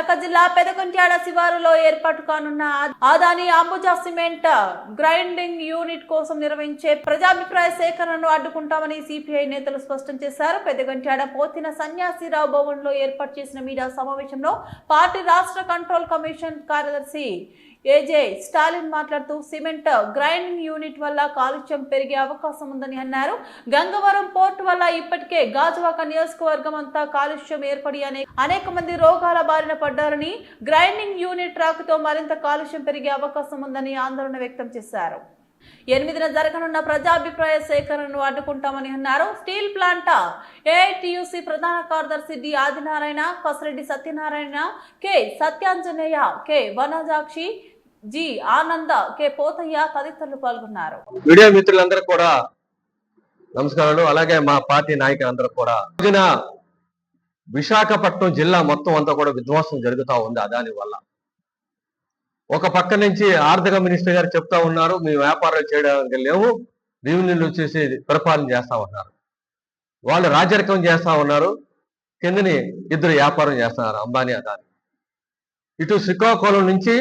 విశాఖ జిల్లా పెదకొంట్యాడ శివారులో ఏర్పాటు కానున్న Adani Ambuja cement grinding unit కోసం నిర్వహించే ప్రజాభిప్రాయ సేకరణను అడ్డుకుంటామని సిపిఐ నేతలు స్పష్టం చేశారు. పెదగంట్యాడ పోతిన సన్యాసిరావు భవన్లో ఏర్పాటు చేసిన మీడియా సమావేశంలో పార్టీ రాష్ట్ర కంట్రోల్ కమిషన్ కార్యదర్శి ఏజే స్టాలిన్ మాట్లాడుతూ సిమెంట్ గ్రైండింగ్ యూనిట్ వల్ల కాలుష్యం పెరిగే అవకాశం ఉందని అన్నారు. గంగవరం పోర్ట్ వల్ల ఇప్పటికే గాజువాక నియోజకవర్గం అంతా కాలుష్యం ఏర్పడి అనే అనేక మంది రోగాల బారిన పడ్డారని గ్రైండింగ్ యూనిట్ రాకతో మరింత కాలుష్యం పెరిగే అవకాశం ఉందని ఆందోళన వ్యక్తం చేశారు. ఎనిమిదిన జరగనున్న ప్రజాభిప్రాయ సేకరణను అడ్డుకుంటామని అన్నారు. స్టీల్ ప్లాంట్ ఏఐటియుసి ప్రధాన కార్యదర్శి D. Adinarayana Kosareddy Satyanarayana K. Satyanjaneya K. Vanajakshi G. Ananda K. Pothaiah తదితరులు పాల్గొన్నారు. మీడియా మిత్రులందరూ కూడా నమస్కారాలు. అలాగే మా పార్టీ నాయకులందరూ కూడా. విశాఖపట్నం జిల్లా మొత్తం అంతా కూడా విధ్వంసం జరుగుతూ ఉంది అదాని వల్ల. ఒక పక్క నుంచి ఆర్థిక మినిస్టర్ గారు చెప్తా ఉన్నారు మీ వ్యాపారాలు చేయడానికి లేవు రెవెన్యూలు వచ్చేసి పరిపాలన చేస్తా ఉన్నారు. వాళ్ళు రాజరికం చేస్తా ఉన్నారు కిందని ఇద్దరు వ్యాపారం చేస్తున్నారు అంబానీ అదాని. ఇటు శ్రీకాకుళం నుంచి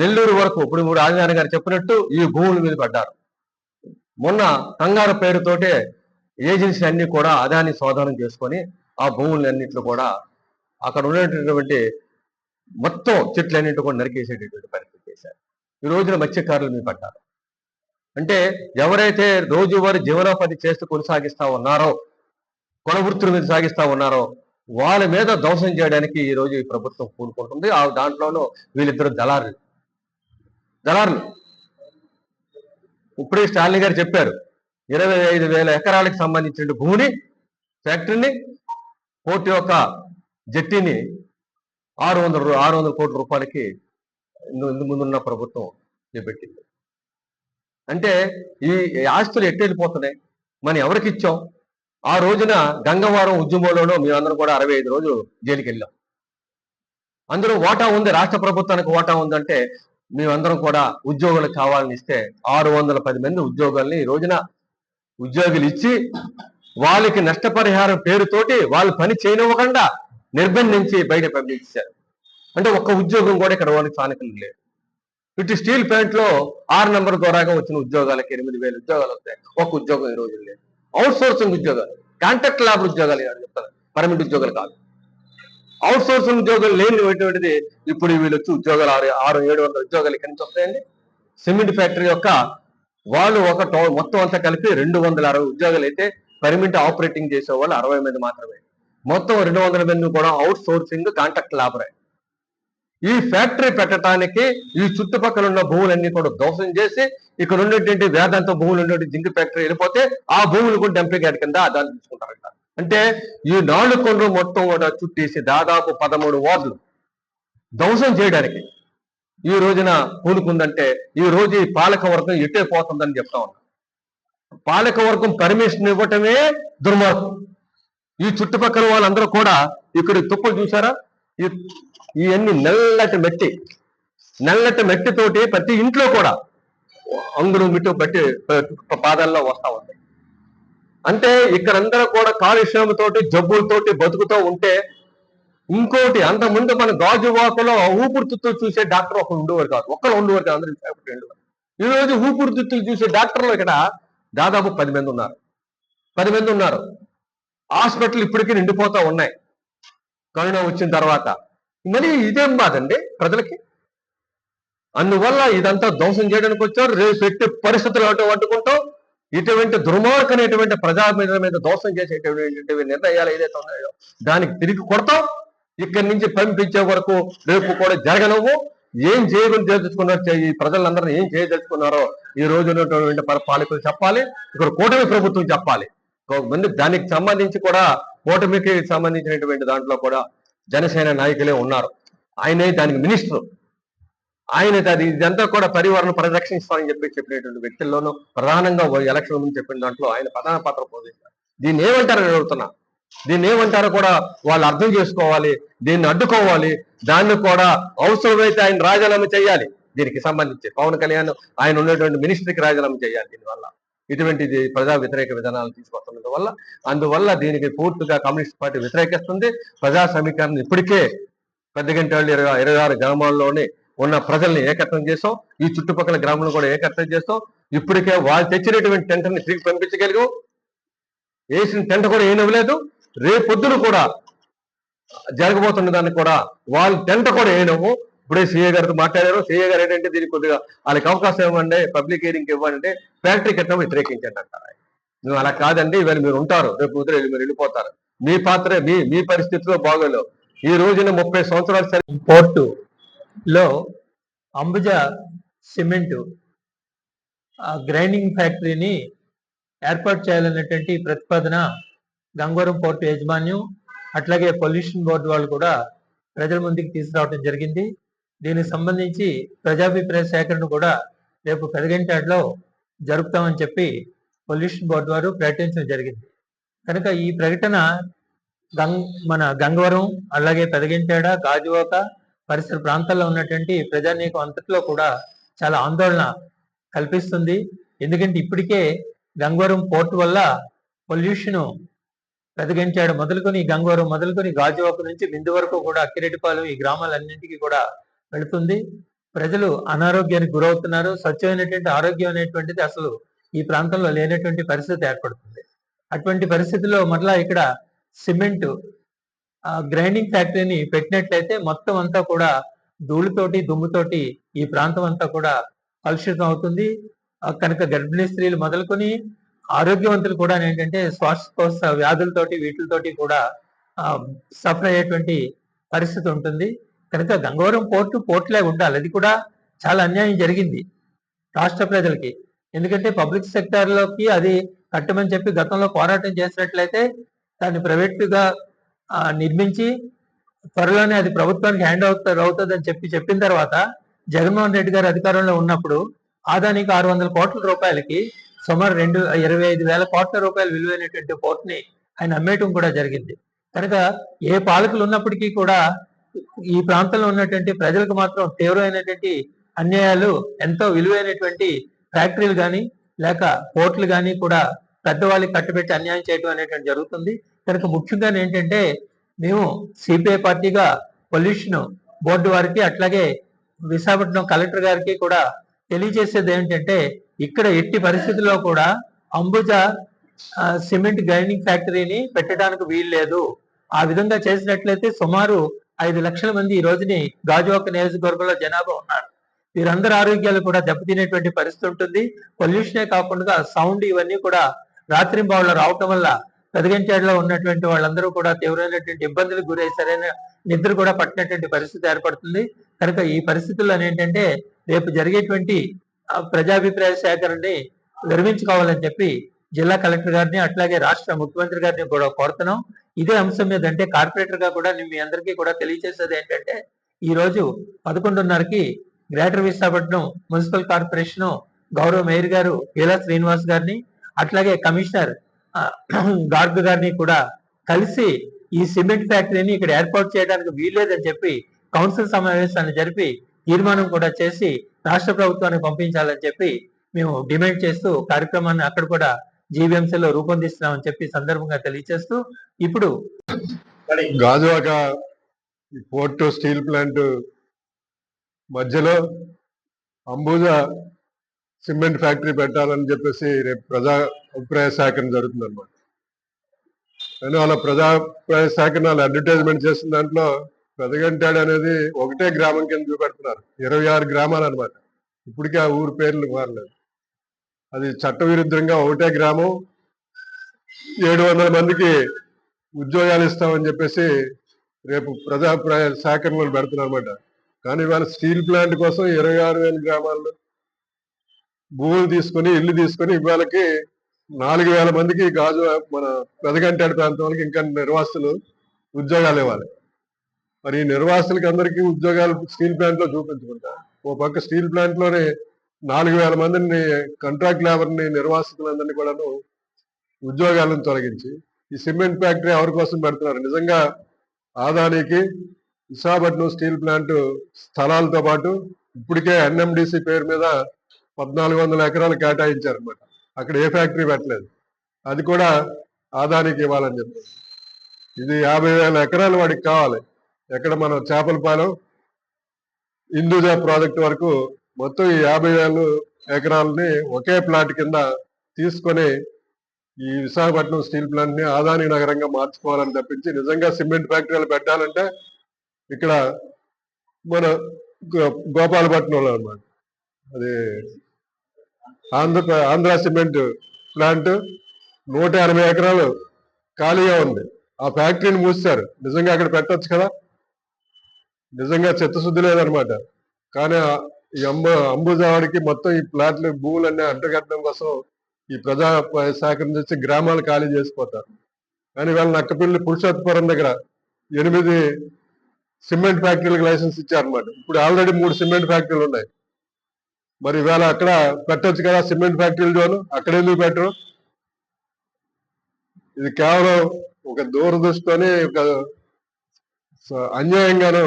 నెల్లూరు వరకు ఇప్పుడు మూడు ఆదినారాయణ గారు చెప్పినట్టు ఈ భూముల మీద పడ్డారు. మొన్న కంగారు పేరుతోటే ఏజెన్సీ అన్ని కూడా అదాని శోధనం చేసుకొని ఆ భూములన్నింటిలో కూడా అక్కడ ఉన్నటువంటి మొత్తం చెట్లన్నింటి కూడా నరికేసేటటువంటి పరిస్థితి. ఈ రోజున మత్స్యకారుల మీద పడ్డారు అంటే ఎవరైతే రోజువారీ జీవనోపాధి చేస్తూ కొనసాగిస్తా ఉన్నారో కొన వృత్తుల మీద సాగిస్తా ఉన్నారో వాళ్ళ మీద ధ్వంసం చేయడానికి ఈ రోజు ఈ ప్రభుత్వం కూనుకుంటుంది ఆ దాంట్లోనూ వీళ్ళిద్దరు దళారులు. దళారులు. ఇప్పుడే స్టాలిన్ గారు చెప్పారు ఇరవై ఐదు వేల ఎకరాలకు సంబంధించిన భూమిని ఫ్యాక్టరీని కోటి యొక్క జట్టిని ఆరు వందల ఆరు వందల కోట్ల రూపాయలకి ఇందు ముందున్న ప్రభుత్వం చేపెట్టింది అంటే ఈ ఈ ఆస్తులు ఎట్టెళ్ళిపోతున్నాయి. మనం ఎవరికి ఇచ్చాం? ఆ రోజున గంగవరం ఉద్యమంలోనూ మేమందరం కూడా అరవై ఐదు రోజులు జైలుకి వెళ్ళాం అందులో ఓటా ఉంది రాష్ట్ర ప్రభుత్వానికి ఓటా ఉందంటే మేమందరం కూడా ఉద్యోగులు కావాలని ఇస్తే ఆరు వందల పది మంది ఉద్యోగాల్ని ఈ రోజున ఉద్యోగులు ఇచ్చి వాళ్ళకి నష్టపరిహారం పేరుతోటి వాళ్ళు పని చేయనివ్వకుండా నిర్బంధించి బయట పంపించారు అంటే ఒక్క ఉద్యోగం కూడా ఇక్కడ వాళ్ళకి స్థానికులు లేదు ఇటు స్టీల్ ప్లాంట్లో ఆరు నెంబర్ ద్వారాగా వచ్చిన ఉద్యోగాలకి ఎనిమిది వేల ఉద్యోగాలు వస్తాయి. ఒక్క ఉద్యోగం ఈ రోజు లేదు. అవుట్ సోర్సింగ్ ఉద్యోగాలు కాంట్రాక్ట్ ల్యాబ్ ఉద్యోగాలు కాదు చెప్తాను. పర్మనెంట్ ఉద్యోగాలు కాదు. అవుట్ సోర్సింగ్ ఉద్యోగాలు లేనిటువంటిది ఇప్పుడు వీళ్ళు వచ్చి ఉద్యోగాలు ఆరు ఆరు ఏడు వందల ఉద్యోగాలు ఇక్కడి నుంచి వస్తాయండి. సిమెంట్ ఫ్యాక్టరీ యొక్క వాళ్ళు ఒక టో- మొత్తం అంతా కలిపి రెండు వందల అరవై ఉద్యోగాలు అయితే పర్మనెంట్ ఆపరేటింగ్ చేసే వాళ్ళు అరవై మంది మాత్రమే. మొత్తం రెండు వందల మంది కూడా అవుట్ సోర్సింగ్ కాంట్రాక్ట్ లాబరే ఈ ఫ్యాక్టరీ పెట్టడానికి ఈ చుట్టుపక్కల ఉన్న భూములన్నీ కూడా ధ్వంసం చేసి ఇక్కడ ఉన్నటువంటి వేదాంత భూములు ఉన్నటువంటి జింక్ ఫ్యాక్టరీ వెళ్ళిపోతే ఆ భూములు కూడా డంపింగ్ యార్డ్ కింద దాన్ని తీసుకుంటారంట అంటే ఈ నాలుగు కొండలు మొత్తం కూడా చుట్టేసి దాదాపు పదమూడు వార్డులు ధ్వంసం చేయడానికి ఈ రోజున పూనుకుందంటే ఈ రోజు ఈ పాలక వర్గం ఎట్టే పోతుందని చెప్తా ఉన్నా. పాలక వర్గం పర్మిషన్ ఇవ్వటమే దుర్మార్గం. ఈ చుట్టుపక్కల వాళ్ళందరూ కూడా ఇక్కడ తుప్పలు చూసారా ఈ ఇవన్నీ నల్లటి మట్టి నల్లటి మట్టితోటి ప్రతి ఇంట్లో కూడా అంగులు మిట్టు బట్టి పాదాల్లో వస్తా ఉంటాయి. అంటే ఇక్కడందరూ కూడా కాలుష్యంతోటి జబ్బులతోటి బతుకుతూ ఉంటే ఇంకోటి అంత ముందు మన గాజువాకలో ఊపిరితిత్తులు చూసే డాక్టర్ ఒకరు ఉండేవారు కాదు. ఒక్కరు ఉండేవారు కాదు అందరూ ఉండేవారు. ఈ రోజు ఊపిరితిత్తులు చూసే డాక్టర్లు ఇక్కడ దాదాపు పది మంది ఉన్నారు. పది మంది ఉన్నారు. హాస్పిటల్ ఇప్పటికీ నిండిపోతా ఉన్నాయి. కరోనా వచ్చిన తర్వాత. మరి ఇదేం బాధండి ప్రజలకి? అందువల్ల ఇదంతా ధ్వంసం చేయడానికి వచ్చారు. రేపు ఎట్టి పరిస్థితులు ఏమిటో పట్టుకుంటాం. ఇటువంటి దుర్మార్గమైనటువంటి ప్రజా మీద మీద దోషం చేసేటువంటి నిర్ణయాలు ఏదైతే ఉన్నాయో దానికి తిరిగి కొడతాం. ఇక్కడి నుంచి పంపించే వరకు రేపు కూడా జరగనవు ఏం చేయదలుచుకున్నారు ఈ ప్రజలందరూ ఏం చేయదలుచుకున్నారో ఈ రోజు ఉన్నటువంటి పాలకులు చెప్పాలి. ఇక్కడ కూటమి ప్రభుత్వం చెప్పాలి. దానికి సంబంధించి కూడా కూటమికి సంబంధించినటువంటి దాంట్లో కూడా జనసేన నాయకులే ఉన్నారు. ఆయనే దానికి మినిస్టర్. ఆయన అది ఇదంతా కూడా పరివారణ పరిరక్షిస్తారని చెప్పి చెప్పినటువంటి వ్యక్తుల్లోనూ ప్రధానంగా ఎలక్షన్ ముందు చెప్పిన దాంట్లో ఆయన ప్రధాన పాత్ర పోషిస్తారు దీన్ని ఏమంటారని అడుగుతున్నా. దీన్ని ఏమంటారో కూడా వాళ్ళు అర్థం చేసుకోవాలి. దీన్ని అడ్డుకోవాలి. దాన్ని కూడా అవసరమైతే ఆయన రాజీనామా చేయాలి. దీనికి సంబంధించి పవన్ కళ్యాణ్ ఆయన ఉన్నటువంటి మినిస్టర్కి రాజీనామా చేయాలి దీనివల్ల. ఇటువంటిది ప్రజా వ్యతిరేక విధానాలు తీసుకొస్తున్నందు వల్ల అందువల్ల దీనికి పూర్తిగా కమ్యూనిస్ట్ పార్టీ వ్యతిరేకిస్తుంది. ప్రజా సమీకరణ ఇప్పటికే పెద్దగంటాళ్ళు ఇరవై ఇరవై ఆరు గ్రామాల్లోనే ఉన్న ప్రజల్ని ఏకత్వం చేస్తాం ఈ చుట్టుపక్కల గ్రామాలను కూడా ఏకత్వం చేస్తాం ఇప్పటికే వాళ్ళు తెచ్చినటువంటి టెంటర్ని తిరిగి పంపించగలిగాం. వేసిన టెంట కూడా ఏం ఇవ్వలేదు. రేపొద్దున కూడా జరగబోతున్న దాన్ని కూడా వాళ్ళ టెంట కూడా ఏనవు ఇప్పుడే సీఏ గారితో మాట్లాడారు. సీఏ గారు ఏంటంటే దీనికి కొద్దిగా వాళ్ళకి అవకాశం ఇవ్వండి పబ్లిక్ హీరింగ్ ఇవ్వండి ఫ్యాక్టరీ కట్టడం వ్యతిరేకించండి అంటారు నువ్వు అలా కాదండి ఇవాళ మీరు ఉంటారు రేపు ఉదయం మీరు వెళ్ళిపోతారు. మీ పాత్ర మీ మీ పరిస్థితిలో బాగోలేవు. ఈ రోజున ముప్పై సంవత్సరాలు పోర్టు లో అంబుజ సిమెంట్ గ్రైండింగ్ ఫ్యాక్టరీని ఏర్పాటు చేయాలనేటువంటి ప్రతిపాదన గంగవరం పోర్టు యాజమాన్యం అట్లాగే పొల్యూషన్ బోర్డు వాళ్ళు కూడా ప్రజల ముందుకు తీసుకురావడం జరిగింది. దీనికి సంబంధించి ప్రజాభిప్రాయ సేకరణ కూడా రేపు పెదగంటాడులో జరుపుతామని చెప్పి పొల్యూషన్ బోర్డు వారు ప్రకటించడం జరిగింది. కనుక ఈ ప్రకటన గంగ్ మన గంగవరం అలాగే పెదగించాడ గాజువాక పరిసర ప్రాంతాల్లో ఉన్నటువంటి ప్రజానీకం అంతట్లో కూడా చాలా ఆందోళన కల్పిస్తుంది. ఎందుకంటే ఇప్పటికే గంగవరం పోర్ట్ వల్ల పొల్యూషన్ పెదగించాడు మొదలుకొని గంగవరం మొదలుకొని గాజువాక నుంచి బిందు వరకు కూడా అక్కిరెడ్డిపాలెం ఈ గ్రామాలన్నింటికీ కూడా వెళుతుంది. ప్రజలు అనారోగ్యానికి గురవుతున్నారు. స్వచ్ఛమైనటువంటి ఆరోగ్యం అనేటువంటిది అసలు ఈ ప్రాంతంలో లేనటువంటి పరిస్థితి ఏర్పడుతుంది. అటువంటి పరిస్థితిలో మరలా ఇక్కడ సిమెంట్ గ్రైండింగ్ ఫ్యాక్టరీని పెట్టినట్లయితే మొత్తం అంతా కూడా ధూళితోటి దుమ్ముతోటి ఈ ప్రాంతం అంతా కూడా కలుషితం అవుతుంది. కనుక గర్భిణీ స్త్రీలు మొదలుకొని ఆరోగ్యవంతులు కూడా ఏంటంటే శ్వాసకోశ వ్యాధులతోటి వీటితోటి కూడా సఫర్ అయ్యేటువంటి పరిస్థితి ఉంటుంది. కనుక గంగవరం పోర్టు పోర్టులే ఉండాలి. అది కూడా చాలా అన్యాయం జరిగింది రాష్ట్ర ప్రజలకి. ఎందుకంటే పబ్లిక్ సెక్టార్లోకి అది కట్టమని చెప్పి గతంలో పోరాటం చేసినట్లయితే దాన్ని ప్రైవేట్గా నిర్మించి త్వరలోనే అది ప్రభుత్వానికి హ్యాండ్ అవుతారు అవుతుంది అని చెప్పి చెప్పిన తర్వాత జగన్మోహన్ రెడ్డి గారు అధికారంలో ఉన్నప్పుడు ఆదానికి ఆరు వందల కోట్ల రూపాయలకి సుమారు రెండు ఇరవై ఐదు వేల కోట్ల రూపాయలు విలువైనటువంటి పోర్ట్ని ఆయన అమ్మేయటం కూడా జరిగింది. కనుక ఏ పాలకులు ఉన్నప్పటికీ కూడా ఈ ప్రాంతంలో ఉన్నటువంటి ప్రజలకు మాత్రం తీవ్రమైనటువంటి అన్యాయాలు ఎంతో విలువైనటువంటి ఫ్యాక్టరీలు కానీ లేక పోర్టులు కానీ కూడా పెద్దవాళ్ళకి కట్టుబెట్టి అన్యాయం చేయడం అనేటువంటి జరుగుతుంది. కనుక ముఖ్యంగా ఏంటంటే మేము సిపిఐ పార్టీగా పొల్యూషన్ బోర్డు వారికి అట్లాగే విశాఖపట్నం కలెక్టర్ గారికి కూడా తెలియజేసేది ఏంటంటే ఇక్కడ ఎట్టి పరిస్థితుల్లో కూడా అంబుజా సిమెంట్ గ్రైండింగ్ ఫ్యాక్టరీని పెట్టడానికి వీలు లేదు ఆ విధంగా చేసినట్లయితే సుమారు ఐదు లక్షల మంది ఈ రోజుని గాజువాక నియోజకవర్గంలో జనాభా ఉన్నారు. వీరందరి ఆరోగ్యాలు కూడా దెబ్బతినేటువంటి పరిస్థితి ఉంటుంది. పొల్యూషనే కాకుండా సౌండ్ ఇవన్నీ కూడా రాత్రింబావులో రావటం వల్ల పెదగంచేడలో ఉన్నటువంటి వాళ్ళందరూ కూడా తీవ్రమైనటువంటి ఇబ్బందులకు గురై సరైన నిద్ర కూడా పట్టినటువంటి పరిస్థితి ఏర్పడుతుంది. కనుక ఈ పరిస్థితుల్లో ఏంటంటే రేపు జరిగేటువంటి ప్రజాభిప్రాయ సేకరణని విరమించుకోవాలని చెప్పి జిల్లా కలెక్టర్ గారిని అట్లాగే రాష్ట్ర ముఖ్యమంత్రి గారిని కూడా కోరుతున్నాం. ఇదే అంశం మీద అంటే కార్పొరేటర్గా కూడా మీ అందరికీ కూడా తెలియజేసేది ఏంటంటే ఈ రోజు పదకొండున్నరకి గ్రేటర్ విశాఖపట్నం మున్సిపల్ కార్పొరేషన్ గౌరవ మేయర్ గారు వీలా శ్రీనివాస్ గారిని అట్లాగే కమిషనర్ గార్గ్ గారిని కూడా కలిసి ఈ సిమెంట్ ఫ్యాక్టరీని ఇక్కడ ఏర్పాటు చేయడానికి వీల్లేదని చెప్పి కౌన్సిల్ సమావేశాన్ని జరిపి తీర్మానం కూడా చేసి రాష్ట్ర ప్రభుత్వానికి పంపించాలని చెప్పి మేము డిమాండ్ చేస్తూ కార్యక్రమాన్ని అక్కడ కూడా జీవీఎంసీలో రూపొందిస్తున్నామని చెప్పి సందర్భంగా తెలియజేస్తూ ఇప్పుడు గాజువాక పోర్టు స్టీల్ ప్లాంట్ మధ్యలో అంబుజా సిమెంట్ ఫ్యాక్టరీ పెట్టాలని చెప్పేసి రేపు ప్రజా అభిప్రాయ సేకరణ జరుగుతుంది అనమాట కానీ వాళ్ళ ప్రజాభిప్రాయ సేకరణ వాళ్ళు అడ్వర్టైజ్మెంట్ చేసిన దాంట్లో పెదగంటాడు అనేది ఒకటే గ్రామం కింద చూపెడుతున్నారు. ఇరవై ఆరు గ్రామాలు అనమాట ఇప్పటికే ఆ ఊరు పేర్లు మారలేదు. అది చట్టవిరుద్ధంగా ఒకటే గ్రామం. ఏడు వందల మందికి ఉద్యోగాలు ఇస్తామని చెప్పేసి రేపు ప్రజాభిప్రాయ సేకరణలు పెడుతున్నారు అనమాట కానీ ఇవాళ స్టీల్ ప్లాంట్ కోసం ఇరవై ఆరు వేల గ్రామాల్లో భూములు తీసుకొని ఇల్లు తీసుకొని ఇవాళకి నాలుగు వేల మందికి గాజు మన పెదగంటాడు ప్రాంతం వాళ్ళకి ఇంకా నిర్వాసులు ఉద్యోగాలు ఇవ్వాలి. మరి ఈ అందరికీ ఉద్యోగాలు స్టీల్ ప్లాంట్లో చూపించుకుంటా ఓ పక్క స్టీల్ ప్లాంట్లోనే నాలుగు వేల మందిని కాంట్రాక్ట్ లేబర్ని నిర్వాసితులందరినీ కూడాను ఉద్యోగాలను తొలగించి ఈ సిమెంట్ ఫ్యాక్టరీ ఎవరి కోసం పెడుతున్నారు? నిజంగా ఆదానికి విశాఖపట్నం స్టీల్ ప్లాంట్ స్థలాలతో పాటు ఇప్పటికే ఎన్ఎండిసి పేరు మీద పద్నాలుగు వందల ఎకరాలు కేటాయించారు అనమాట అక్కడ ఏ ఫ్యాక్టరీ పెట్టలేదు. అది కూడా ఆదానికి ఇవ్వాలని చెప్పారు ఇది యాభై వేల ఎకరాలు వాడికి కావాలి. ఎక్కడ మనం చేపలపాలెం ఇందుజా ప్రాజెక్ట్ వరకు మొత్తం ఈ యాభై వేలు ఎకరాలని ఒకే ప్లాట్ కింద తీసుకొని ఈ విశాఖపట్నం స్టీల్ ప్లాంట్ని ఆదాని నగరంగా మార్చుకోవాలని తప్పించి నిజంగా సిమెంట్ ఫ్యాక్టరీలు పెట్టాలంటే ఇక్కడ మన గో- గోపాలపట్నంలో అనమాట అది ఆంధ్ర ఆంధ్ర సిమెంట్ ప్లాంట్ నూట ఎనభై ఎకరాలు ఖాళీగా ఉంది. ఆ ఫ్యాక్టరీని మూసారు. నిజంగా అక్కడ పెట్టచ్చు కదా? నిజంగా చిత్తశుద్ధి లేదనమాట కానీ ఈ అంబ అంబుజావాడికి మొత్తం ఈ ప్లాట్లు భూములన్నీ అడ్డగట్టడం కోసం ఈ ప్రజా శాఖ నుంచి గ్రామాలు ఖాళీ చేసిపోతారు. కానీ వాళ్ళ నక్కపిల్లి పురుషోత్పురం దగ్గర ఎనిమిది సిమెంట్ ఫ్యాక్టరీలకు లైసెన్స్ ఇచ్చారన్నమాట. ఇప్పుడు ఆల్రెడీ మూడు సిమెంట్ ఫ్యాక్టరీలు ఉన్నాయి. మరి ఇవాళ అక్కడ పెట్టచ్చు కదా సిమెంట్ ఫ్యాక్టరీలు జోను? అక్కడ ఎందుకు పెట్టరు? ఇది కేవలం ఒక దూరదృష్టితోనే ఒక అన్యాయంగాను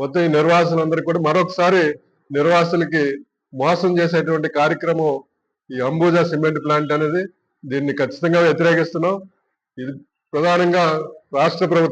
మొత్తం ఈ నిర్వాసనందరికీ కూడా మరొకసారి నిర్వాసులకి మోసం చేసేటువంటి కార్యక్రమం ఈ అంబుజా సిమెంట్ ప్లాంట్ అనేది దీన్ని ఖచ్చితంగా వ్యతిరేకిస్తున్నాం. ఇది ప్రధానంగా రాష్ట్ర ప్రభుత్వం